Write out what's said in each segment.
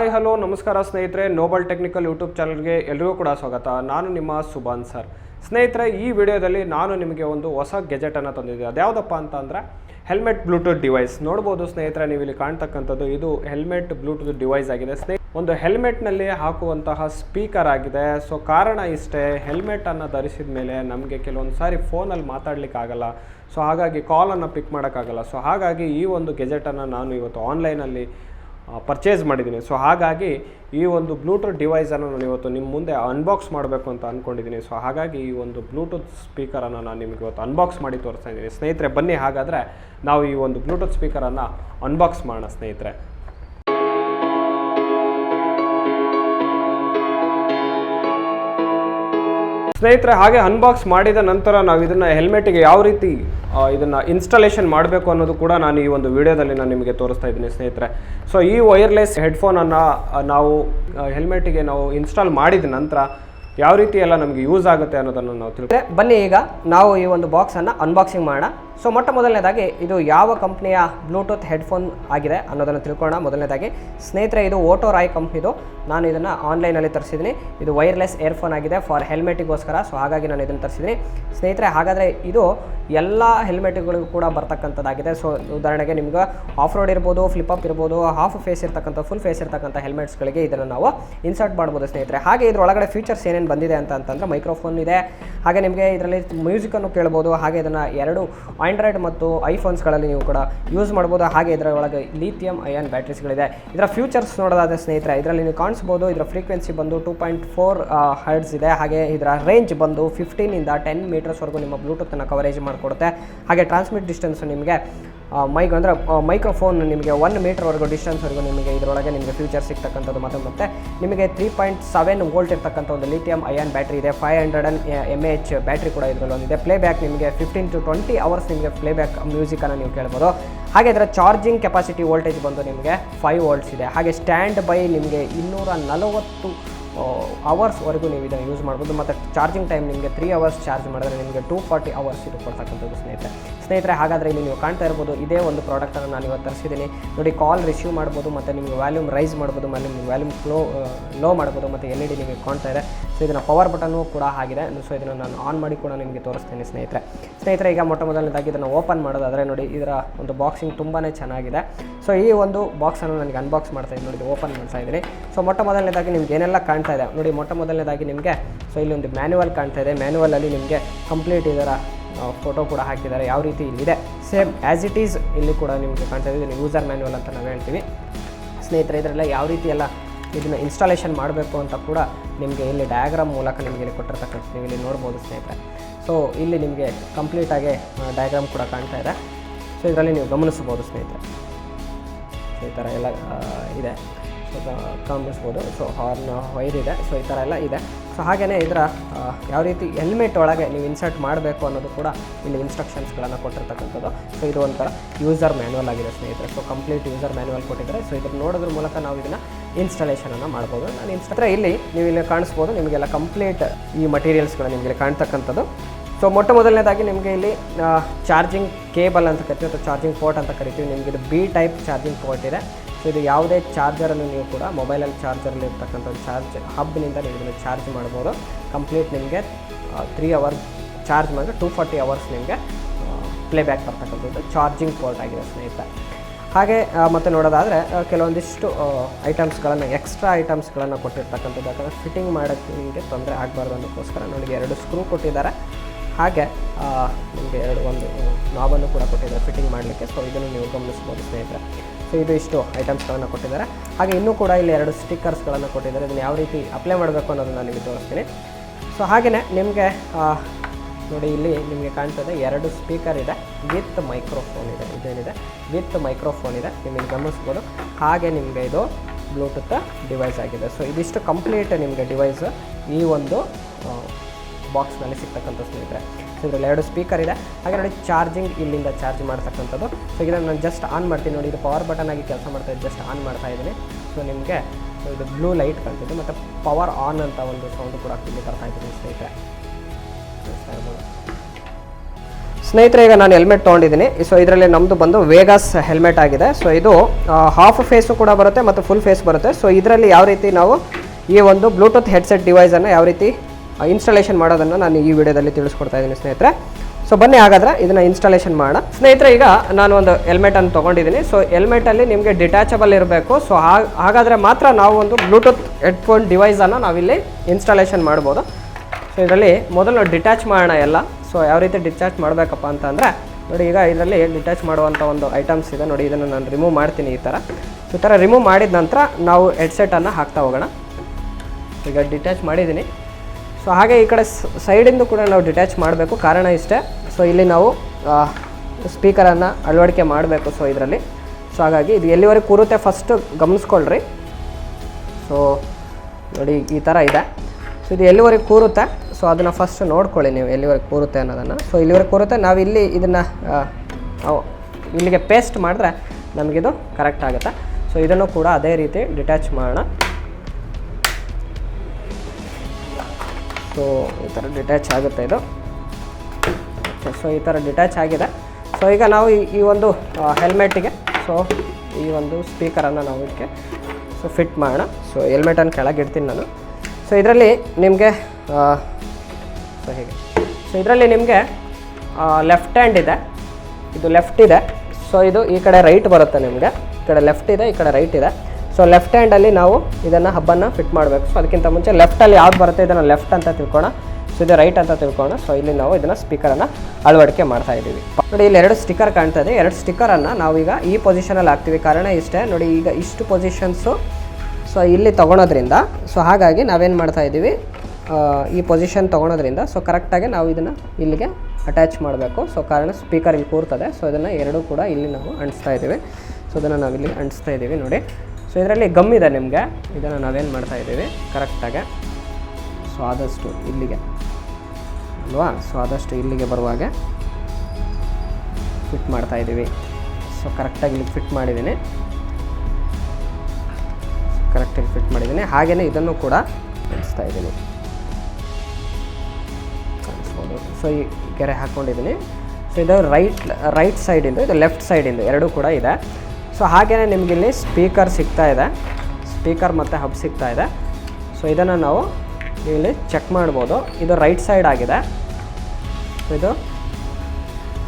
Hi hello ನಮಸ್ಕಾರ ಸ್ನೇಹಿತರೆ. Nobel technical YouTube ಚಾನಲ್ಗೆ ಎಲ್ರಿಗೂ ಕೂಡ ಸ್ವಾಗತ. ನಾನು ನಿಮ್ಮ ಸುಭಾನ್ ಸರ್ ಸ್ನೇಹಿತರೆ, ಈ ವಿಡಿಯೋದಲ್ಲಿ ನಾನು ನಿಮಗೆ ಒಂದು ಹೊಸ ಗೆಜೆಟನ್ನು ತಂದಿದ್ದೆ ಅದ್ಯಾವುದಪ್ಪ ಅಂತ ಅಂದರೆ ಹೆಲ್ಮೆಟ್ ಬ್ಲೂಟೂತ್ ಡಿವೈಸ್ ನೋಡ್ಬೋದು ಸ್ನೇಹಿತರೆ, ನೀವು ಇಲ್ಲಿ ಕಾಣ್ತಕ್ಕಂಥದ್ದು ಇದು ಹೆಲ್ಮೆಟ್ ಬ್ಲೂಟೂತ್ ಡಿವೈಸ್ ಆಗಿದೆ. ಸ್ನೇಹಿತ ಒಂದು ಹೆಲ್ಮೆಟ್ನಲ್ಲಿ ಹಾಕುವಂತಹ ಸ್ಪೀಕರ್ ಆಗಿದೆ. ಸೊ ಕಾರಣ ಇಷ್ಟೇ. ಹೆಲ್ಮೆಟನ್ನು ಧರಿಸಿದ ಮೇಲೆ ನಮಗೆ ಕೆಲವೊಂದು ಸಾರಿ ಫೋನಲ್ಲಿ ಮಾತಾಡಲಿಕ್ಕೆ ಆಗಲ್ಲ. ಸೊ ಹಾಗಾಗಿ ಕಾಲನ್ನು ಪಿಕ್ ಮಾಡೋಕ್ಕಾಗಲ್ಲ. ಸೊ ಹಾಗಾಗಿ ಈ ಒಂದು ಗೆಜೆಟನ್ನು ನಾನು ಇವತ್ತು ಆನ್ಲೈನಲ್ಲಿ ಪರ್ಚೇಸ್ ಮಾಡಿದ್ದೀನಿ. ಸೊ ಹಾಗಾಗಿ ಈ ಒಂದು ಬ್ಲೂಟೂತ್ ಡಿವೈಸನ್ನು ನಾನು ಇವತ್ತು ನಿಮ್ಮ ಮುಂದೆ ಅನ್ಬಾಕ್ಸ್ ಮಾಡಬೇಕು ಅಂತ ಅಂದ್ಕೊಂಡಿದ್ದೀನಿ ಸೊ ಹಾಗಾಗಿ ಈ ಒಂದು ಬ್ಲೂಟೂತ್ ಸ್ಪೀಕರನ್ನು ನಾನು ನಿಮಗೆ ಇವತ್ತು ಅನ್ಬಾಕ್ಸ್ ಮಾಡಿ ತೋರಿಸ್ತಾ ಇದ್ದೀನಿ. ಸ್ನೇಹಿತರೆ, ಬನ್ನಿ, ಹಾಗಾದರೆ ನಾವು ಈ ಒಂದು ಬ್ಲೂಟೂತ್ ಸ್ಪೀಕರನ್ನು ಅನ್ಬಾಕ್ಸ್ ಮಾಡೋಣ, ಸ್ನೇಹಿತರೆ. ಸ್ನೇಹಿತರೆ, ಹಾಗೆ ಅನ್ಬಾಕ್ಸ್ ಮಾಡಿದ ನಂತರ ನಾವು ಇದನ್ನು ಹೆಲ್ಮೆಟಿಗೆ ಯಾವ ರೀತಿ ಇದನ್ನು ಇನ್ಸ್ಟಾಲೇಷನ್ ಮಾಡಬೇಕು ಅನ್ನೋದು ಕೂಡ ನಾನು ಈ ಒಂದು ವಿಡಿಯೋದಲ್ಲಿ ನಾನು ನಿಮಗೆ ತೋರಿಸ್ತಾ ಇದ್ದೀನಿ ಸ್ನೇಹಿತರೆ. ಸೊ ಈ ವೈರ್ಲೆಸ್ ಹೆಡ್ಫೋನನ್ನು ನಾವು ಹೆಲ್ಮೆಟಿಗೆ ನಾವು ಇನ್ಸ್ಟಾಲ್ ಮಾಡಿದ ನಂತರ ಯಾವ ರೀತಿ ಎಲ್ಲ ನಮಗೆ ಯೂಸ್ ಆಗುತ್ತೆ ಅನ್ನೋದನ್ನು ನಾವು ತಿಳ್ಕೊ ಬನ್ನಿ ಈಗ ನಾವು ಈ ಒಂದು ಬಾಕ್ಸನ್ನು ಅನ್ಬಾಕ್ಸಿಂಗ್ ಮಾಡೋಣ. ಸೊ ಮೊಟ್ಟ ಮೊದಲನೇದಾಗಿ ಇದು ಯಾವ ಕಂಪ್ನಿಯ ಬ್ಲೂಟೂತ್ ಹೆಡ್ಫೋನ್ ಆಗಿದೆ ಅನ್ನೋದನ್ನು ತಿಳ್ಕೊಳ್ಳೋಣ. ಮೊದಲನೇದಾಗಿ ಸ್ನೇಹಿತರೆ, ಇದು ಓಟೋ ರಾಯ್ ಕಂಪ್ನಿದು ನಾನು ಇದನ್ನು ಆನ್ಲೈನಲ್ಲಿ ತರಿಸಿದ್ದೀನಿ. ಇದು ವೈರ್ಲೆಸ್ ಏರ್ಫೋನ್ ಆಗಿದೆ ಫಾರ್ ಹೆಲ್ಮೆಟಿಗೋಸ್ಕರ ಸೊ ಹಾಗಾಗಿ ನಾನು ಇದನ್ನು ತರಿಸಿದ್ದೀನಿ. ಸ್ನೇಹಿತರೆ, ಹಾಗಾದರೆ ಇದು ಎಲ್ಲ ಹೆಲ್ಮೆಟ್ಗಳಿಗೂ ಕೂಡ ಬರ್ತಕ್ಕಂಥದ್ದಾಗಿದೆ. ಸೊ ಉದಾಹರಣೆಗೆ ನಿಮ್ಗೆ ಆಫ್ ರೋಡ್ ಇರ್ಬೋದು ಫ್ಲಿಪ್ ಅಪ್ ಇರ್ಬೋದು ಹಾಫ್ ಫೇಸ್ ಇರ್ತಕ್ಕಂಥ ಫುಲ್ ಫೇಸ್ ಇರ್ತಕ್ಕಂಥ ಹೆಲ್ಮೆಟ್ಸ್ಗಳಿಗೆ ಇದನ್ನು ನಾವು ಇನ್ಸರ್ಟ್ ಮಾಡ್ಬೋದು ಸ್ನೇಹಿತರೆ. ಹಾಗೆ ಇದರೊಳಗಡೆ ಫೀಚರ್ಸ್ ಏನೇನು ಬಂದಿದೆ ಅಂತ ಅಂತಂದರೆ ಮೈಕ್ರೋಫೋನ್ ಇದೆ. ಹಾಗೆ ನಿಮಗೆ ಇದರಲ್ಲಿ ಮ್ಯೂಸಿಕನ್ನು ಕೇಳ್ಬೋದು. ಹಾಗೆ ಇದನ್ನು ಎರಡು ಆಂಡ್ರಾಯ್ಡ್ ಮತ್ತು ಐಫೋನ್ಸ್ಗಳಲ್ಲಿ ನೀವು ಕೂಡ ಯೂಸ್ ಮಾಡ್ಬೋದು. ಹಾಗೆ ಇದರ ಒಳಗೆ ಲಿಥಿಯಂ ಅಯಾನ್ ಬ್ಯಾಟ್ರೀಸ್ಗಳಿದೆ ಇದರ ಫ್ಯೂಚರ್ಸ್ ನೋಡೋದಾದ ಸ್ನೇಹಿತರೆ, ಇದರಲ್ಲಿ ನೀವು ಕಾಣಿಸ್ಬೋದು, ಇದರ ಫ್ರೀಕ್ವೆನ್ಸಿ ಬಂದು ಟೂ ಪಾಯಿಂಟ್ ಫೋರ್ ಹರ್ಡ್ಸ್ ಇದೆ. ಹಾಗೆ ಇದರ ರೇಂಜ್ ಬಂದು ಫಿಫ್ಟೀನಿಂದ ಟೆನ್ ಮೀಟರ್ಸ್ವರೆಗೂ ನಿಮ್ಮ ಬ್ಲೂಟೂತನ್ನು ಕವರೇಜ್ ಮಾಡಿಕೊಡುತ್ತೆ. ಹಾಗೆ ಟ್ರಾನ್ಸ್ಮಿಟ್ ಡಿಸ್ಟೆನ್ಸ್ ನಿಮಗೆ ಮೈಕ್ ಅಂದರೆ ಮೈಕ್ರೋಫೋನ್ ನಿಮಗೆ ಒನ್ ಮೀಟರ್ವರೆಗೂ ಡಿಸ್ಟೆನ್ಸ್ವರೆಗೂ ನಿಮಗೆ ಇದರೊಳಗೆ ನಿಮಗೆ ಫ್ಯೂಚರ್ ಸಿಗ್ತಕ್ಕಂಥದ್ದು ಮತ್ತು ಮತ್ತೆ ನಿಮಗೆ ತ್ರೀ ಪಾಯಿಂಟ್ ಸೆವೆನ್ ವೋಲ್ಟ್ ಇರ್ತಕ್ಕಂಥ ಒಂದು ಲಿಥಿಯಂ ಅಯಾನ್ ಬ್ಯಾಟ್ರಿ ಇದೆ. Five hundred and M H battery ಕೂಡ ಇದರಲ್ಲಿ ಒಂದಿದೆ. ಪ್ಲೇ ಬ್ಯಾಕ್ ನಿಮಗೆ ಫಿಫ್ಟೀನ್ ಟು ಟ್ವೆಂಟಿ ಅವರ್ಸ್ ನಿಮಗೆ ಪ್ಲೇ ಬ್ಯಾಕ್ ಮ್ಯೂಸಿಕನ್ನು ನೀವು ಕೇಳ್ಬೋದು. ಹಾಗೆ ಇದರ ಚಾರ್ಜಿಂಗ್ ಕೆಪಾಸಿಟಿ ವೋಲ್ಟೇಜ್ ಬಂದು ನಿಮಗೆ ಫೈವ್ ವೋಲ್ಟ್ಸ್ ಇದೆ. ಹಾಗೆ ಸ್ಟ್ಯಾಂಡ್ ಬೈ ನಿಮಗೆ ಇನ್ನೂರ ನಲವತ್ತು ಅವರ್ಸ್ವರೆಗೂ ನೀವು ಇದನ್ನು ಯೂಸ್ ಮಾಡ್ಬೋದು. ಮತ್ತು ಚಾರ್ಜಿಂಗ್ ಟೈಮ್ ನಿಮಗೆ ತ್ರೀ ಅವರ್ಸ್ ಚಾರ್ಜ್ ಮಾಡಿದ್ರೆ ನಿಮಗೆ ಟೂ ಫಾರ್ಟಿ ಅವರ್ಸ್ ಇದು ಕೊಡ್ತಕ್ಕಂಥದ್ದು ಸ್ನೇಹಿತರೆ. ಸ್ನೇಹಿತರೆ, ಹಾಗಾದರೆ ಇಲ್ಲಿ ನೀವು ಕಾಣ್ತಾ ಇರ್ಬೋದು, ಇದೇ ಒಂದು ಪ್ರಾಡಕ್ಟನ್ನು ನಾನು ಇವತ್ತು ತರಿಸಿದ್ದೀನಿ. ನೋಡಿ ಕಾಲ್ ರಿಸೀವ್ ಮಾಡ್ಬೋದು, ಮತ್ತು ನಿಮಗೆ ವ್ಯಾಲ್ಯೂಮ್ ರೈಸ್ ಮಾಡ್ಬೋದು, ಮತ್ತು ನಿಮಗೆ ವ್ಯಾಲ್ಯೂಮ್ ಫ್ಲೋ ಲೋ ಮಾಡ್ಬೋದು, ಮತ್ತು ಎಲ್ ಇ ಡಿ ನಿಮಗೆ ಕಾಣ್ತಾ ಇದೆ. ಸೊ ಇದನ್ನು ಪವರ್ ಬಟನ್ನು ಕೂಡ ಆಗಿದೆ ಸೊ ಇದನ್ನು ನಾನು ಆನ್ ಮಾಡಿ ಕೂಡ ನಿಮಗೆ ತೋರಿಸ್ತೇನೆ ಸ್ನೇಹಿತರೆ. ಸ್ನೇಹಿತರೆ, ಈಗ ಮೊಟ್ಟ ಮೊದಲನೇದಾಗಿ ಇದನ್ನು ಓಪನ್ ಮಾಡೋದಾದರೆ ನೋಡಿ, ಇದರ ಒಂದು ಬಾಕ್ಸಿಂಗ್ ತುಂಬಾ ಚೆನ್ನಾಗಿದೆ. ಸೊ ಈ ಒಂದು ಬಾಕ್ಸನ್ನು ನನಗೆ ಅನ್ಬಾಕ್ಸ್ ಮಾಡ್ತಾ ಇದ್ದೀನಿ. ನೋಡಿ ಓಪನ್ ಮಾಡ್ತಾ ಇದ್ದೀನಿ. ಸೊ ಮೊಟ್ಟ ಮೊದಲನೇದಾಗಿ ನಿಮ್ಗೆ ಏನೆಲ್ಲ ಕಾಣ್ತಾ ಇದೆ. ನೋಡಿ, ಮೊಟ್ಟ ಮೊದಲನೇದಾಗಿ ನಿಮಗೆ ಸೊ ಇಲ್ಲಿ ಒಂದು ಮ್ಯಾನ್ಯುವಲ್ ಕಾಣ್ತಾ ಇದೆ. ಮ್ಯಾನ್ಯುವಲಲ್ಲಿ ನಿಮಗೆ ಕಂಪ್ಲೀಟ್ ಇದರ ಫೋಟೋ ಕೂಡ ಹಾಕಿದ್ದಾರೆ. ಯಾವ ರೀತಿ ಇಲ್ಲಿದೆ ಸೇಮ್ ಆ್ಯಸ್ ಇಟ್ ಈಸ್ ಇಲ್ಲಿ ಕೂಡ ನಿಮಗೆ ಕಾಣ್ತಾ ಇದೆ. ಇದನ್ನು ಯೂಸರ್ ಮ್ಯಾನ್ಯುವಲ್ ಅಂತ ನಾವು ಹೇಳ್ತೀವಿ. ಸ್ನೇಹಿತರೆ, ಇದರೆಲ್ಲ ಯಾವ ರೀತಿ ಎಲ್ಲ ಇದನ್ನು ಇನ್ಸ್ಟಾಲೇಷನ್ ಮಾಡಬೇಕು ಅಂತ ಕೂಡ ನಿಮಗೆ ಇಲ್ಲಿ ಡಯಾಗ್ರಾಮ್ ಮೂಲಕ ನಿಮಗೆ ಇಲ್ಲಿ ಕೊಟ್ಟಿರ್ತಕ್ಕಂಥ ನೀವು ಇಲ್ಲಿ ನೋಡ್ಬೋದು ಸ್ನೇಹಿತರೆ. ಸೊ ಇಲ್ಲಿ ನಿಮಗೆ ಕಂಪ್ಲೀಟಾಗಿ ಡಯಾಗ್ರಾಮ್ ಕೂಡ ಕಾಣ್ತಾ ಇದೆ. ಸೊ ಇದರಲ್ಲಿ ನೀವು ಗಮನಿಸ್ಬೋದು ಸ್ನೇಹಿತರೆ. ಈ ಥರ ಎಲ್ಲ ಇದೆ. ಗಮನಿಸ್ಬೋದು ಸೊ ಹಾರ್ನ್ ವೈರ್ ಇದೆ. ಸೊ ಈ ಥರ ಎಲ್ಲ ಇದೆ. ಸೊ ಹಾಗೆಯೇ ಇದರ ಯಾವ ರೀತಿ ಹೆಲ್ಮೆಟ್ ಒಳಗೆ ನೀವು ಇನ್ಸರ್ಟ್ ಮಾಡಬೇಕು ಅನ್ನೋದು ಕೂಡ ಇಲ್ಲಿ ಇನ್ಸ್ಟ್ರಕ್ಷನ್ಸ್ಗಳನ್ನು ಕೊಟ್ಟಿರ್ತಕ್ಕಂಥದ್ದು. ಸೊ ಇದು ಒಂಥರ ಯೂಸರ್ ಮ್ಯಾನ್ಯಲ್ ಆಗಿದೆ ಸ್ನೇಹಿತರೆ. ಸೊ ಕಂಪ್ಲೀಟ್ ಯೂಸರ್ ಮ್ಯಾನ್ಯಲ್ ಕೊಟ್ಟಿದ್ದಾರೆ. ಸೊ ಇದನ್ನು ನೋಡೋದ್ರ ಮೂಲಕ ನಾವು ಇದನ್ನು ಇನ್ಸ್ಟಾಲೇಷನನ್ನು ಮಾಡ್ಬೋದು. ನಾನು ಇನ್ಸ್ಟ ಇಲ್ಲಿ ನೀವು ಇಲ್ಲಿ ಕಾಣಿಸ್ಬೋದು, ನಿಮಗೆಲ್ಲ ಕಂಪ್ಲೀಟ್ ಈ ಮಟೀರಿಯಲ್ಸ್ಗಳು ನಿಮಗೆ ಕಾಣ್ತಕ್ಕಂಥದ್ದು. ಸೊ ಮೊಟ್ಟ ಮೊದಲನೇದಾಗಿ ನಿಮಗೆ ಇಲ್ಲಿ ಚಾರ್ಜಿಂಗ್ ಕೇಬಲ್ ಅಂತ ಕರಿತೀವಿ, ಅಥವಾ ಚಾರ್ಜಿಂಗ್ ಪೋರ್ಟ್ ಅಂತ ಕರಿತೀವಿ. ನಿಮಗೆ ಇದು ಬಿ ಟೈಪ್ ಚಾರ್ಜಿಂಗ್ ಪೋರ್ಟ್ ಇದೆ. ಸೊ ಇದು ಯಾವುದೇ ಚಾರ್ಜರನ್ನು ನೀವು ಕೂಡ ಮೊಬೈಲಲ್ಲಿ ಚಾರ್ಜರಲ್ಲಿ ಇರ್ತಕ್ಕಂಥ ಒಂದು ಚಾರ್ಜ್ ಹಬ್ನಿಂದ ನೀವು ಇದನ್ನು ಚಾರ್ಜ್ ಮಾಡ್ಬೋದು ಕಂಪ್ಲೀಟ್ ನಿಮಗೆ ತ್ರೀ ಅವರ್ ಚಾರ್ಜ್ ಮಾಡಿದ್ರೆ ಟೂ ಫಾರ್ಟಿ ಅವರ್ಸ್ ನಿಮಗೆ ಪ್ಲೇ ಬ್ಯಾಕ್ ಬರ್ತಕ್ಕಂಥದ್ದು ಚಾರ್ಜಿಂಗ್ ಪೋರ್ಟ್ ಆಗಿದೆ ಸ್ನೇಹಿತರೆ ಹಾಗೆ ಮತ್ತು ನೋಡೋದಾದರೆ ಕೆಲವೊಂದಿಷ್ಟು ಐಟಮ್ಸ್ಗಳನ್ನು ಎಕ್ಸ್ಟ್ರಾ ಐಟಮ್ಸ್ಗಳನ್ನು ಕೊಟ್ಟಿರ್ತಕ್ಕಂಥದ್ದು. ಯಾಕಂದರೆ ಫಿಟ್ಟಿಂಗ್ ಮಾಡೋಕ್ಕೆ ನಿಮಗೆ ತೊಂದರೆ ಆಗಬಾರ್ದು ಅನ್ನೋಕ್ಕೋಸ್ಕರ ನನಗೆ ಎರಡು ಸ್ಕ್ರೂ ಕೊಟ್ಟಿದ್ದಾರೆ. ಹಾಗೆ ನಿಮಗೆ ಎರಡು ಒಂದು ನಾಬನ್ನು ಕೂಡ ಕೊಟ್ಟಿದ್ದಾರೆ ಫಿಟ್ಟಿಂಗ್ ಮಾಡಲಿಕ್ಕೆ. ಸೊ ಇದನ್ನು ನೀವು ಗಮನಿಸ್ಬೋದು ಸ್ನೇಹಿತರೆ. ಸೊ ಇದು ಇಷ್ಟು ಐಟಮ್ಸ್ಗಳನ್ನು ಕೊಟ್ಟಿದ್ದಾರೆ. ಹಾಗೆ ಇನ್ನೂ ಕೂಡ ಇಲ್ಲಿ ಎರಡು ಸ್ಟಿಕ್ಕರ್ಸ್ಗಳನ್ನು ಕೊಟ್ಟಿದ್ದಾರೆ. ಇದನ್ನು ಯಾವ ರೀತಿ ಅಪ್ಲೈ ಮಾಡಬೇಕು ಅನ್ನೋದನ್ನು ನಾನು ನಿಮಗೆ ತೋರಿಸ್ತೀನಿ. ಸೊ ಹಾಗೆಯೇ ನಿಮಗೆ ನೋಡಿ ಇಲ್ಲಿ ನಿಮಗೆ ಕಾಣ್ತದೆ ಎರಡು ಸ್ಪೀಕರ್ ಇದೆ ವಿತ್ ಮೈಕ್ರೋಫೋನ್ ಇದೆ. ಇದೇನಿದೆ? ವಿತ್ ಮೈಕ್ರೋಫೋನ್ ಇದೆ. ನಿಮಗೆ ಗಮನಿಸ್ಬೋದು. ಹಾಗೆ ನಿಮಗೆ ಇದು ಬ್ಲೂಟೂತ್ ಡಿವೈಸ್ ಆಗಿದೆ. ಸೊ ಇದಿಷ್ಟು ಕಂಪ್ಲೀಟ್ ನಿಮಗೆ ಡಿವೈಸ್ ಈ ಒಂದು ಬಾಕ್ಸ್ನಲ್ಲಿ ಸಿಗ್ತಕ್ಕಂಥ ಸ್ನೇಹಿತರೆ. ಸೊ ಇದರಲ್ಲಿ ಎರಡು ಸ್ಪೀಕರ್ ಇದೆ. ಹಾಗೆ ನೋಡಿ ಚಾರ್ಜಿಂಗ್ ಇಲ್ಲಿಂದ ಚಾರ್ಜ್ ಮಾಡ್ತಕ್ಕಂಥದ್ದು. ಸೊ ಇದನ್ನು ನಾನು ಜಸ್ಟ್ ಆನ್ ಮಾಡ್ತೀನಿ ನೋಡಿ, ಇದು ಪವರ್ ಬಟನ್ ಆಗಿ ಕೆಲಸ ಮಾಡ್ತಾ ಇದೆ ಜಸ್ಟ್ ಆನ್ ಮಾಡ್ತಾ ಇದ್ದೀನಿ. ಸೊ ನಿಮಗೆ ಇದು ಬ್ಲೂ ಲೈಟ್ ಕಾಣ್ತಿದೆ, ಮತ್ತು ಪವರ್ ಆನ್ ಅಂತ ಒಂದು ಸೌಂಡ್ ಕೂಡ ಇಲ್ಲಿ ಬರ್ತಾ ಇದ್ದೀನಿ ಸ್ನೇಹಿತರೆ. ಸ್ನೇಹಿತರೆ, ಈಗ ನಾನು ಹೆಲ್ಮೆಟ್ ತೊಗೊಂಡಿದ್ದೀನಿ. ಸೊ ಇದರಲ್ಲಿ ನಮ್ಮದು ಬಂದು ವೇಗಾಸ್ ಹೆಲ್ಮೆಟ್ ಆಗಿದೆ. ಸೊ ಇದು ಹಾಫ್ ಫೇಸು ಕೂಡ ಬರುತ್ತೆ, ಮತ್ತು ಫುಲ್ ಫೇಸ್ ಬರುತ್ತೆ. ಸೊ ಇದರಲ್ಲಿ ಯಾವ ರೀತಿ ನಾವು ಈ ಒಂದು ಬ್ಲೂಟೂತ್ ಹೆಡ್ಸೆಟ್ ಡಿವೈಸನ್ನು ಯಾವ ರೀತಿ ಇನ್ಸ್ಟಾಲೇಷನ್ ಮಾಡೋದನ್ನು ನಾನು ಈ ವಿಡಿಯೋದಲ್ಲಿ ತಿಳಿಸ್ಕೊಡ್ತಾ ಇದ್ದೀನಿ ಸ್ನೇಹಿತರೆ. ಸೊ ಬನ್ನಿ ಹಾಗಾದ್ರೆ ಇದನ್ನು ಇನ್ಸ್ಟಾಲೇಷನ್ ಮಾಡೋಣ. ಸ್ನೇಹಿತರೆ, ಈಗ ನಾನು ಒಂದು ಹೆಲ್ಮೆಟನ್ನು ತೊಗೊಂಡಿದ್ದೀನಿ. ಸೊ ಹೆಲ್ಮೆಟಲ್ಲಿ ನಿಮಗೆ ಡಿಟ್ಯಾಚಬಲ್ ಇರಬೇಕು. ಸೊ ಹಾಗಾದರೆ ಮಾತ್ರ ನಾವು ಒಂದು ಬ್ಲೂಟೂತ್ ಹೆಡ್ಫೋನ್ ಡಿವೈಸನ್ನು ನಾವಿಲ್ಲಿ ಇನ್ಸ್ಟಾಲೇಷನ್ ಮಾಡ್ಬೋದು. ಸೊ ಇದರಲ್ಲಿ ಮೊದಲು ಡಿಟ್ಯಾಚ್ ಮಾಡೋಣ ಎಲ್ಲ. ಸೊ ಯಾವ ರೀತಿ ಡಿಟ್ಯಾಚ್ ಮಾಡಬೇಕಪ್ಪ ಅಂತ ಅಂದರೆ, ನೋಡಿ ಈಗ ಇದರಲ್ಲಿ ಡಿಟ್ಯಾಚ್ ಮಾಡುವಂಥ ಒಂದು ಐಟಮ್ಸ್ ಇದೆ. ನೋಡಿ, ಇದನ್ನು ನಾನು ರಿಮೂವ್ ಮಾಡ್ತೀನಿ ಈ ಥರ ಈ ಥರ ರಿಮೂವ್ ಮಾಡಿದ ನಂತರ ನಾವು ಹೆಡ್ಸೆಟನ್ನು ಹಾಕ್ತಾ ಹೋಗೋಣ. ಈಗ ಡಿಟ್ಯಾಚ್ ಮಾಡಿದ್ದೀನಿ. ಸೊ ಹಾಗೆ ಈ ಕಡೆ ಸೈಡಿಂದು ಕೂಡ ನಾವು ಡಿಟ್ಯಾಚ್ ಮಾಡಬೇಕು. ಕಾರಣ ಇಷ್ಟೇ. ಸೊ ಇಲ್ಲಿ ನಾವು ಸ್ಪೀಕರನ್ನು ಅಳವಡಿಕೆ ಮಾಡಬೇಕು ಸೊ ಇದರಲ್ಲಿ. ಸೊ ಹಾಗಾಗಿ ಇದು ಎಲ್ಲಿವರೆಗೆ ಕೂರುತ್ತೆ ಫಸ್ಟು ಗಮನಿಸ್ಕೊಳ್ರಿ. ಸೊ ನೋಡಿ ಈ ಥರ ಇದೆ. ಸೊ ಇದು ಎಲ್ಲಿವರೆಗೆ ಕೂರುತ್ತೆ? ಸೊ ಅದನ್ನು ಫಸ್ಟ್ ನೋಡ್ಕೊಳ್ಳಿ ನೀವು ಎಲ್ಲಿವರೆಗೆ ಕೂರುತ್ತೆ ಅನ್ನೋದನ್ನು. ಸೊ ಇಲ್ಲಿವರೆಗೆ ಕೂರುತ್ತೆ. ನಾವು ಇಲ್ಲಿ ಇದನ್ನು ಇಲ್ಲಿಗೆ ಪೇಸ್ಟ್ ಮಾಡಿದ್ರೆ ನಮಗಿದು ಕರೆಕ್ಟ್ ಆಗುತ್ತೆ. ಸೊ ಇದನ್ನು ಕೂಡ ಅದೇ ರೀತಿ ಡಿಟ್ಯಾಚ್ ಮಾಡೋಣ. ಸೊ ಈ ಥರ ಡಿಟ್ಯಾಚ್ ಆಗುತ್ತೆ ಇದು. ಸೊ ಈ ಥರ ಡಿಟ್ಯಾಚ್ ಆಗಿದೆ. ಸೊ ಈಗ ನಾವು ಈ- ಒಂದು ಹೆಲ್ಮೆಟ್ಟಿಗೆ ಸೊ ಈ ಒಂದು ಸ್ಪೀಕರನ್ನು ನಾವು ಇದಕ್ಕೆ ಸೊ ಫಿಟ್ ಮಾಡೋಣ. ಸೊ ಹೆಲ್ಮೆಟನ್ನು ಕೆಳಗೆ ಇಡ್ತೀನಿ ನಾನು. ಸೊ ಇದರಲ್ಲಿ ನಿಮಗೆ ಸೊ ಹೀಗೆ. ಸೊ ಇದರಲ್ಲಿ ನಿಮಗೆ ಲೆಫ್ಟ್ ಹ್ಯಾಂಡ್ ಇದೆ. ಇದು ಲೆಫ್ಟ್ ಇದೆ. ಸೊ ಇದು ಈ ಕಡೆ ರೈಟ್ ಬರುತ್ತೆ ನಿಮಗೆ. ಈ ಕಡೆ ಲೆಫ್ಟ್ ಇದೆ, ಈ ಕಡೆ ರೈಟ್ ಇದೆ. ಸೊ ಲೆಫ್ಟ್ ಹ್ಯಾಂಡಲ್ಲಿ ನಾವು ಇದನ್ನು ಹಬ್ಬನ್ನು ಫಿಟ್ ಮಾಡಬೇಕು. ಸೊ ಅದಕ್ಕಿಂತ ಮುಂಚೆ ಲೆಫ್ಟಲ್ಲಿ ಯಾವ್ದು ಬರುತ್ತೆ ಇದನ್ನು ಲೆಫ್ಟ್ ಅಂತ ತಿಳ್ಕೋಣ ಸೊ ಇದು ರೈಟ್ ಅಂತ ತಿಳ್ಕೋಣ ಸೊ ಇಲ್ಲಿ ನಾವು ಇದನ್ನು ಸ್ಪೀಕರನ್ನು ಅಳವಡಿಕೆ ಮಾಡ್ತಾ ಇದ್ದೀವಿ. ನೋಡಿ, ಇಲ್ಲಿ ಎರಡು ಸ್ಟಿಕ್ಕರ್ ಕಾಣ್ತಾ ಇದೆ. ಎರಡು ಸ್ಟಿಕ್ಕರನ್ನು ನಾವೀಗ ಈ ಪೊಸಿಷನಲ್ಲಿ ಹಾಕ್ತೀವಿ. ಕಾರಣ ಇಷ್ಟೇ. ನೋಡಿ, ಈಗ ಇಷ್ಟು ಪೊಸಿಷನ್ಸು ಸೊ ಇಲ್ಲಿ ತೊಗೊಳೋದ್ರಿಂದ ಸೊ ಹಾಗಾಗಿ ನಾವೇನು ಮಾಡ್ತಾ ಇದ್ದೀವಿ? ಈ ಪೊಸಿಷನ್ ತೊಗೊಳೋದ್ರಿಂದ ಸೊ ಕರೆಕ್ಟಾಗಿ ನಾವು ಇದನ್ನು ಇಲ್ಲಿಗೆ ಅಟ್ಯಾಚ್ ಮಾಡಬೇಕು. ಸೊ ಕಾರಣ ಸ್ಪೀಕರ್ ಇಲ್ಲಿ ಕೂರ್ತದೆ. ಸೊ ಇದನ್ನು ಎರಡೂ ಕೂಡ ಇಲ್ಲಿ ನಾವು ಅಂಟಿಸ್ತಾ ಇದ್ದೀವಿ. ಸೊ ಅದನ್ನು ನಾವಿಲ್ಲಿ ಅಂಟಿಸ್ತಾ ಇದ್ದೀವಿ ನೋಡಿ. ಸೊ ಇದರಲ್ಲಿ ಗಮ್ ಇದೆ ನಿಮಗೆ. ಇದನ್ನು ನಾವೇನು ಮಾಡ್ತಾ ಇದ್ದೀವಿ? ಕರೆಕ್ಟಾಗಿ ಸೊ ಆದಷ್ಟು ಇಲ್ಲಿಗೆ. ಅಲ್ವಾ? ಸೊ ಆದಷ್ಟು ಇಲ್ಲಿಗೆ ಬರುವಾಗ ಫಿಟ್ ಮಾಡ್ತಾ ಇದ್ದೀವಿ. ಸೊ ಕರೆಕ್ಟಾಗಿ ಇಲ್ಲಿ ಫಿಟ್ ಮಾಡಿದ್ದೀನಿ. ಕರೆಕ್ಟಾಗಿ ಫಿಟ್ ಮಾಡಿದ್ದೀನಿ. ಹಾಗೆಯೇ ಇದನ್ನು ಕೂಡ ಬಳಸ್ತಾ ಇದ್ದೀನಿ. ಅನಿಸ್ಬೋದು ಸೊ ಈ ಕೆರೆ ಹಾಕ್ಕೊಂಡಿದ್ದೀನಿ ಸೊ ಇದು ರೈಟ್ ರೈಟ್ ಸೈಡಿಂದು ಇದು ಲೆಫ್ಟ್ ಸೈಡಿಂದು ಎರಡೂ ಕೂಡ ಇದೆ. ಸೊ ಹಾಗೆಯೇ ನಿಮಗಿಲ್ಲಿ ಸ್ಪೀಕರ್ ಸಿಗ್ತಾ ಇದೆ. ಸ್ಪೀಕರ್ ಮತ್ತು ಹಬ್ ಸಿಗ್ತಾ ಇದೆ. ಸೊ ಇದನ್ನು ನಾವು ಇಲ್ಲಿ ಚೆಕ್ ಮಾಡ್ಬೋದು. ಇದು ರೈಟ್ ಸೈಡ್ ಆಗಿದೆ. ಇದು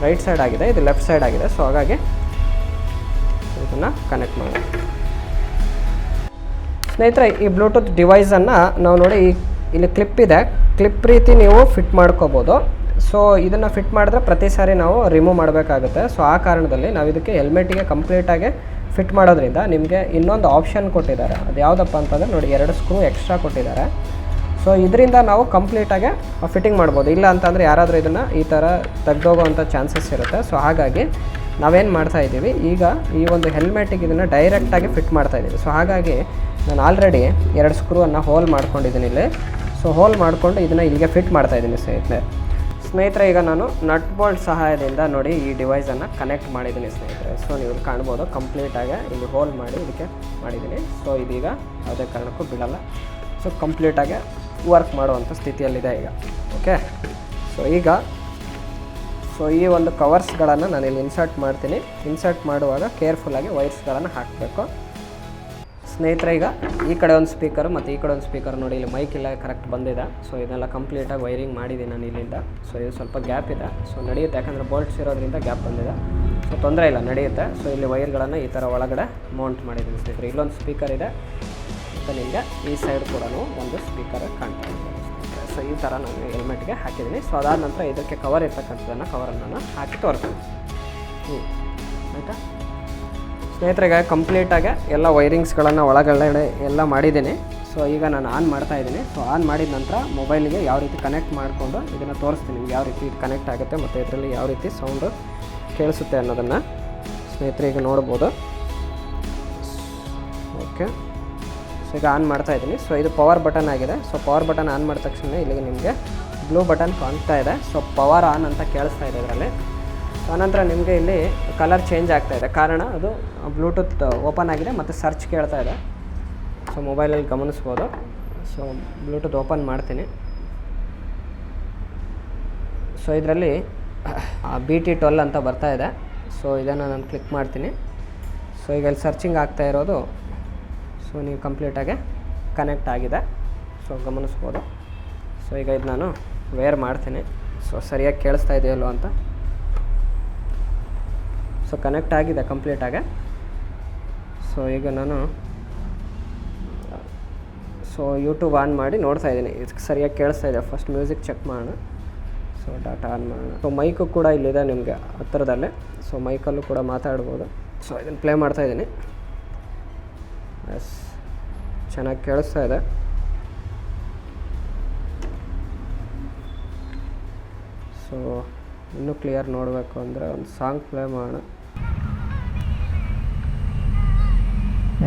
ರೈಟ್ ಸೈಡ್ ಆಗಿದೆ. ಇದು ಲೆಫ್ಟ್ ಸೈಡ್ ಆಗಿದೆ. ಸೊ ಹಾಗಾಗಿ ಇದನ್ನು ಕನೆಕ್ಟ್ ಮಾಡೋಣ. ಸ್ನೇಹಿತರೆ, ಈ ಬ್ಲೂಟೂತ್ ಡಿವೈಸನ್ನು ನಾವು ನೋಡಿ ಇಲ್ಲಿ ಕ್ಲಿಪ್ ಇದೆ. ಕ್ಲಿಪ್ ರೀತಿ ನೀವು ಫಿಟ್ ಮಾಡ್ಕೋಬೋದು. ಸೊ ಇದನ್ನು ಫಿಟ್ ಮಾಡಿದ್ರೆ ಪ್ರತಿ ಸಾರಿ ನಾವು ರಿಮೂವ್ ಮಾಡಬೇಕಾಗುತ್ತೆ. ಸೊ ಆ ಕಾರಣದಲ್ಲಿ ನಾವು ಇದಕ್ಕೆ ಹೆಲ್ಮೆಟಿಗೆ ಕಂಪ್ಲೀಟಾಗಿ ಫಿಟ್ ಮಾಡೋದ್ರಿಂದ ನಿಮಗೆ ಇನ್ನೊಂದು ಆಪ್ಷನ್ ಕೊಟ್ಟಿದ್ದಾರೆ. ಅದು ಯಾವುದಪ್ಪ ಅಂತಂದರೆ ನೋಡಿ, ಎರಡು ಸ್ಕ್ರೂ ಎಕ್ಸ್ಟ್ರಾ ಕೊಟ್ಟಿದ್ದಾರೆ. ಸೊ ಇದರಿಂದ ನಾವು ಕಂಪ್ಲೀಟಾಗಿ ಫಿಟ್ಟಿಂಗ್ ಮಾಡ್ಬೋದು. ಇಲ್ಲ ಅಂತಂದರೆ ಯಾರಾದರೂ ಇದನ್ನು ಈ ಥರ ತೆಗ್ದೋಗೋವಂಥ ಚಾನ್ಸಸ್ ಇರುತ್ತೆ. ಸೊ ಹಾಗಾಗಿ ನಾವೇನು ಮಾಡ್ತಾ ಇದ್ದೀವಿ, ಈಗ ಈ ಒಂದು ಹೆಲ್ಮೆಟಿಗೆ ಇದನ್ನು ಡೈರೆಕ್ಟಾಗಿ ಫಿಟ್ ಮಾಡ್ತಾ ಇದ್ದೀವಿ. ಸೊ ಹಾಗಾಗಿ ನಾನು ಆಲ್ರೆಡಿ ಎರಡು ಸ್ಕ್ರೂವನ್ನು ಹೋಲ್ ಮಾಡ್ಕೊಂಡಿದ್ದೀನಿ ಇಲ್ಲಿ. ಸೊ ಹೋಲ್ ಮಾಡಿಕೊಂಡು ಇದನ್ನು ಇಲ್ಲಿಗೆ ಫಿಟ್ ಮಾಡ್ತಾ ಇದ್ದೀನಿ ಸ್ನೇಹಿತರೆ. ಸ್ನೇಹಿತರೆ, ಈಗ ನಾನು ನಟ್ ಬೋಲ್ಟ್ ಸಹಾಯದಿಂದ ನೋಡಿ ಈ ಡಿವೈಸನ್ನು ಕನೆಕ್ಟ್ ಮಾಡಿದ್ದೀನಿ ಸ್ನೇಹಿತರೆ. ಸೊ ನೀವು ಕಾಣ್ಬೋದು ಕಂಪ್ಲೀಟಾಗಿ ಇಲ್ಲಿ ಹೋಲ್ ಮಾಡಿ ಇದಕ್ಕೆ ಮಾಡಿದ್ದೀನಿ. ಸೊ ಇದೀಗ ಯಾವುದೇ ಕಾರಣಕ್ಕೂ ಬಿಡಲ್ಲ. ಸೊ ಕಂಪ್ಲೀಟಾಗಿ ವರ್ಕ್ ಮಾಡುವಂಥ ಸ್ಥಿತಿಯಲ್ಲಿದೆ ಈಗ. ಓಕೆ ಸೊ ಈಗ ಸೊ ಈ ಒಂದು ಕವರ್ಸ್ಗಳನ್ನು ನಾನು ಇಲ್ಲಿ ಇನ್ಸರ್ಟ್ ಮಾಡ್ತೀನಿ. ಇನ್ಸರ್ಟ್ ಮಾಡುವಾಗ ಕೇರ್ಫುಲ್ಲಾಗಿ ವೈರ್ಸ್ಗಳನ್ನು ಹಾಕಬೇಕು. ಸ್ನೇಹಿತರೆ, ಈಗ ಈ ಕಡೆ ಒಂದು ಸ್ಪೀಕರ್ ಮತ್ತು ಈ ಕಡೆ ಒಂದು ಸ್ಪೀಕರ್ ನೋಡಿ, ಇಲ್ಲಿ ಮೈಕ್ ಇಲ್ಲ ಕರೆಕ್ಟ್ ಬಂದಿದೆ. ಸೊ ಇದನ್ನೆಲ್ಲ ಕಂಪ್ಲೀಟಾಗಿ ವೈರಿಂಗ್ ಮಾಡಿದ್ದೀನಿ ನಾನು ಇಲ್ಲಿಂದ. ಸೊ ಇದು ಸ್ವಲ್ಪ ಗ್ಯಾಪ್ ಇದೆ. ಸೊ ನಡೆಯುತ್ತೆ, ಯಾಕಂದರೆ ಬೋಲ್ಟ್ಸ್ ಇರೋದ್ರಿಂದ ಗ್ಯಾಪ್ ಬಂದಿದೆ. ಸೊ ತೊಂದರೆ ಇಲ್ಲ, ನಡೆಯುತ್ತೆ. ಸೊ ಇಲ್ಲಿ ವೈರ್ಗಳನ್ನು ಈ ಥರ ಒಳಗಡೆ ಮೌಂಟ್ ಮಾಡಿದ್ದೀನಿ ಸ್ನೇಹಿತರೆ. ಇಲ್ಲೊಂದು ಸ್ಪೀಕರ್ ಇದೆ. ಮತ್ತು ನಿಮಗೆ ಈ ಸೈಡ್ ಕೂಡ ಒಂದು ಸ್ಪೀಕರ್ ಕಾಣ್ತಾ ಇದೆ. ಸೊ ಈ ಥರ ನಾನು ಹೆಲ್ಮೆಟ್ಗೆ ಹಾಕಿದ್ದೀನಿ. ಸೊ ಅದಾದ ನಂತರ ಇದಕ್ಕೆ ಕವರ್ ಇರ್ತಕ್ಕಂಥದ್ದನ್ನು ಕವರನ್ನು ನಾನು ಹಾಕಿ ತೋರಿಸ್ತೀನಿ. ಹ್ಞೂ ಆಯಿತಾ? ಸ್ನೇಹಿತರಿಗೆ ಕಂಪ್ಲೀಟಾಗಿ ಎಲ್ಲ ವೈರಿಂಗ್ಸ್ಗಳನ್ನು ಒಳಗಡೆ ಎಲ್ಲ ಮಾಡಿದ್ದೀನಿ. ಸೊ ಈಗ ನಾನು ಆನ್ ಮಾಡ್ತಾ ಇದ್ದೀನಿ. ಸೊ ಆನ್ ಮಾಡಿದ ನಂತರ ಮೊಬೈಲಿಗೆ ಯಾವ ರೀತಿ ಕನೆಕ್ಟ್ ಮಾಡಿಕೊಂಡು ಇದನ್ನು ತೋರಿಸ್ತೀನಿ. ನಿಮ್ಗೆ ಯಾವ ರೀತಿ ಇದು ಕನೆಕ್ಟ್ ಆಗುತ್ತೆ ಮತ್ತು ಇದರಲ್ಲಿ ಯಾವ ರೀತಿ ಸೌಂಡು ಕೇಳಿಸುತ್ತೆ ಅನ್ನೋದನ್ನು ಸ್ನೇಹಿತರಿಗೆ ನೋಡ್ಬೋದು. ಓಕೆ ಸೊ ಈಗ ಆನ್ ಮಾಡ್ತಾ ಇದ್ದೀನಿ. ಸೊ ಇದು ಪವರ್ ಬಟನ್ ಆಗಿದೆ. ಸೊ ಪವರ್ ಬಟನ್ ಆನ್ ಮಾಡಿದ ತಕ್ಷಣ ಇಲ್ಲಿಗೆ ನಿಮಗೆ ಬ್ಲೂ ಬಟನ್ ಕಾಣ್ತಾ ಇದೆ. ಸೊ ಪವರ್ ಆನ್ ಅಂತ ಕೇಳಿಸ್ತಾ ಇದೆ ಇದರಲ್ಲಿ. ಆನಂತರ ನಿಮಗೆ ಇಲ್ಲಿ ಕಲರ್ ಚೇಂಜ್ ಆಗ್ತಾ ಇದೆ. ಕಾರಣ ಅದು ಬ್ಲೂಟೂತ್ ಓಪನ್ ಆಗಿದೆ ಮತ್ತು ಸರ್ಚ್ ಕೇಳ್ತಾ ಇದೆ. ಸೊ, ಮೊಬೈಲಲ್ಲಿ ಗಮನಿಸ್ಬೋದು. ಸೊ, ಬ್ಲೂಟೂತ್ ಓಪನ್ ಮಾಡ್ತೀನಿ. ಸೊ, ಇದರಲ್ಲಿ ಬಿ ಟಿ ಟ್ವೆಲ್ ಅಂತ ಬರ್ತಾ ಇದೆ. ಸೊ, ಇದನ್ನು ನಾನು ಕ್ಲಿಕ್ ಮಾಡ್ತೀನಿ. ಸೊ, ಈಗ ಇಲ್ಲಿ ಸರ್ಚಿಂಗ್ ಆಗ್ತಾ ಇರೋದು. ಸೊ, ನೀವು ಕಂಪ್ಲೀಟಾಗಿ ಕನೆಕ್ಟ್ ಆಗಿದೆ. ಸೊ, ಗಮನಿಸ್ಬೋದು. ಸೊ, ಈಗ ಇದು ನಾನು ವೇರ್ ಮಾಡ್ತೀನಿ. ಸೊ, ಸರಿಯಾಗಿ ಕೇಳಿಸ್ತಾ ಇದೆಯಲ್ಲೋ ಅಂತ. ಸೊ ಕನೆಕ್ಟ್ ಆಗಿದೆ ಕಂಪ್ಲೀಟಾಗಿ ಸೊ ಈಗ ನಾನು ಸೊ ಯೂಟ್ಯೂಬ್ ಆನ್ ಮಾಡಿ ನೋಡ್ತಾ ಇದ್ದೀನಿ. ಇದಕ್ಕೆ ಸರಿಯಾಗಿ ಕೇಳಿಸ್ತಾ ಇದೆ. ಫಸ್ಟ್ ಮ್ಯೂಸಿಕ್ ಚೆಕ್ ಮಾಡೋಣ ಸೊ ಡಾಟಾ ಆನ್ ಮಾಡೋಣ ಸೊ ಮೈಕು ಕೂಡ ಇಲ್ಲಿದೆ ನಿಮಗೆ, ಹತ್ತಿರದಲ್ಲೇ. ಸೊ ಮೈಕಲ್ಲೂ ಕೂಡ ಮಾತಾಡ್ಬೋದು. ಸೊ ಇದನ್ನು ಪ್ಲೇ ಮಾಡ್ತಾ ಇದ್ದೀನಿ. ಎಸ್ ಚೆನ್ನಾಗಿ ಕೇಳಿಸ್ತಾ ಇದೆ. ಸೊ ಇನ್ನೂ ಕ್ಲಿಯರ್ ನೋಡಬೇಕು ಅಂದರೆ ಒಂದು ಸಾಂಗ್ ಪ್ಲೇ ಮಾಡೋಣ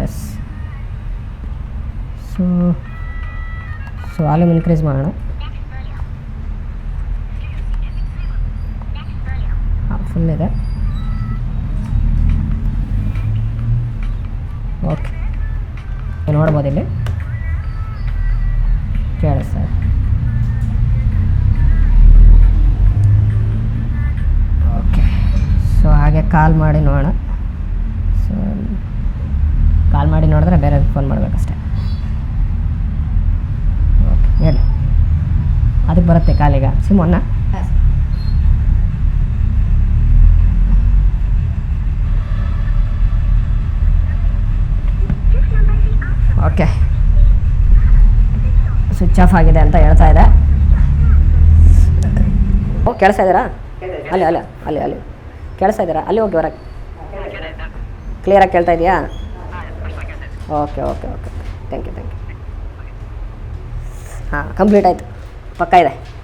yes. So so volume increase ಮಾಡೋಣ. ಫುಲ್ ಇದೆ. ಓಕೆ ನೋಡ್ಬೋದು ಇಲ್ಲಿ. ಕೇಳಿ ಸರ್. ಓಕೆ ಸೊ ಹಾಗೆ ಕಾಲ್ ಮಾಡಿ ನೋಡೋಣ. ಕಾಲ್ ಮಾಡಿ ನೋಡಿದ್ರೆ ಬೇರೆ ಫೋನ್ ಮಾಡಬೇಕಷ್ಟೆ. ಓಕೆ ಹೇಳಿ. ಅದಕ್ಕೆ ಬರುತ್ತೆ ಕಾಲಿಗ. ಸಿಮೋನ್ನ ಓಕೆ ಸ್ವಿಚ್ ಆಫ್ ಆಗಿದೆ ಅಂತ ಹೇಳ್ತಾ ಇದೆ. ಓ ಕೇಳಿಸ್ತಾ ಇದ್ದೀರಾ? ಅಲ್ಲಿ ಅಲ್ಲ ಅಲ್ಲಿ ಅಲ್ಲಿ. ಕೇಳಿಸ್ತಾ ಇದ್ದೀರಾ? ಅಲ್ಲಿ ಹೋಗಿ ಹೊರಗೆ. ಕ್ಲಿಯರಾಗಿ ಕೇಳ್ತಾ ಇದೆಯಾ? Okay okay okay thank you thank you ಹಾಂ ಕಂಪ್ಲೀಟ್ ಆಯಿತು. ಪಕ್ಕ ಇದೆ.